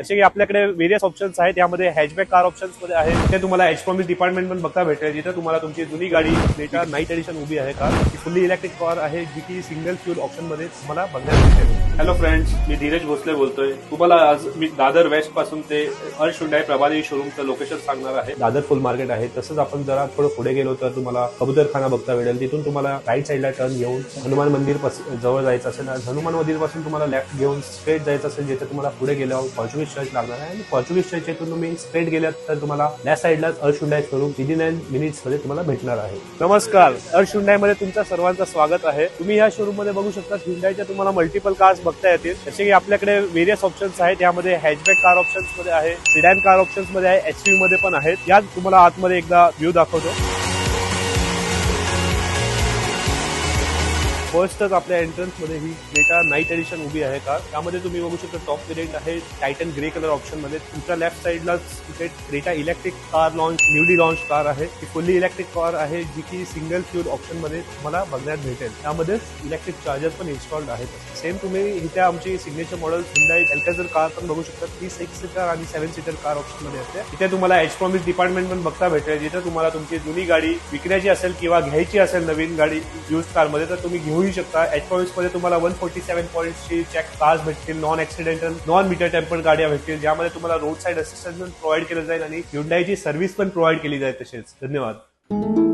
जसे की आपल्याकडे वेरियस ऑप्शन्स आहेत यामध्ये हॅचबॅक कार ऑप्शन्समध्ये आहे ते तुम्हाला एच प्रॉमिस डिपार्टमेंट पण बघता भेटेल जिथे तुम्हाला तुमची जुनी गाडी क्रेटा नाईट एडिशन उभी आहे कार ती फुल्ली इलेक्ट्रिक कार आहे जी की सिंगल फ्युल ऑप्शनमध्ये तुम्हाला बघण्यात भेटेल. हॅलो फ्रेंड्स मी धीरज भोसले बोलतोय. तुम्हाला आज मी दादर वेस्टपासून ते अर्श हुंडाई प्रभादेवी शोरूमचं लोकेशन सांगणार आहे. दादर फुल मार्केट आहे. तसंच आपण जरा थोडं पुढे गेलो तर तुम्हाला कबूतरखाना बघता भेटेल. तिथून तुम्हाला राईट साईडला टर्न घेऊन हनुमान मंदिर जवळ जायचं असेल. हनुमान मंदिरपासून तुम्हाला लेफ्ट घेऊन स्ट्रेट जायचं असेल जिथे तुम्हाला पुढे गेल्यावर पोर्चुगीज चर्च लागणार आहे. आणि पोर्चुगीज चर्च येथून तुम्ही स्ट्रेट गेलात तर तुम्हाला लेफ्ट साईडलाच अर्शुंडाय करून शोरूम विदिन नाईन मिनिट्समध्ये तुम्हाला भेटणार आहे. नमस्कार. अर्शुंडायमध्ये तुमच्या सर्वांचं स्वागत आहे. तुम्ही या शोरूममध्ये बघू शकता हिंडायच्या तुम्हाला मल्टिपल कार्स बघता येतील. जसे की आपल्याकडे वेरियस ऑप्शन्स आहेत. यामध्ये हॅचबॅक कार ऑप्शन्समध्ये आहे सिडॅन कार ऑप्शन्समध्ये आहे एच मध्ये पण आहेत. यात तुम्हाला आतमध्ये एकदा व्ह्यू दाखवतो. फर्स्टच आपल्या एंट्रन्समध्ये ही क्रेटा नाईट एडिशन उभी आहे कार त्यामध्ये तुम्ही बघू शकता टॉप वेरियंट आहे टायटन ग्रे कलर ऑप्शनमध्ये. तुमच्या लेफ्ट साईडलाच तिथे Creta electric car launch newly launch car आहे. ती फुल्ली इलेक्ट्रिक कार आहे जी की सिंगल फ्युल ऑप्शनमध्ये तुम्हाला बघण्यात भेटेल. त्यामध्ये इलेक्ट्रिक चार्जर पण इन्स्टॉल्ड आहेत. सेम तुम्ही इथे आमची signature model Hyundai Alcazar car पण बघू शकता. ती सिक्स सीटर आणि सेव्हन सीटर कार ऑप्शनमध्ये असते. इथे तुम्हाला एच प्रॉमिस डिपार्टमेंट पण बघता भेटेल. जिथे तुम्हाला तुमची जुनी गाडी विकण्याची असेल किंवा घ्यायची असेल नवीन गाडी युज कारमध्ये तर तुम्ही घेऊन घेऊही शकता. एच मध्ये तुम्हाला वन फोर्टी सेव्हन पॉईंटची चेक कार्स भेटतील. Non accidental non meter tempered गाड्या भेटतील. ज्यामध्ये तुम्हाला रोड साईड असिस्टन्स पण प्रोव्हाइड केलं जाईल आणि युंडाईची सर्व्हिस पण प्रोव्हाइड केली जाईल तसेच धन्यवाद.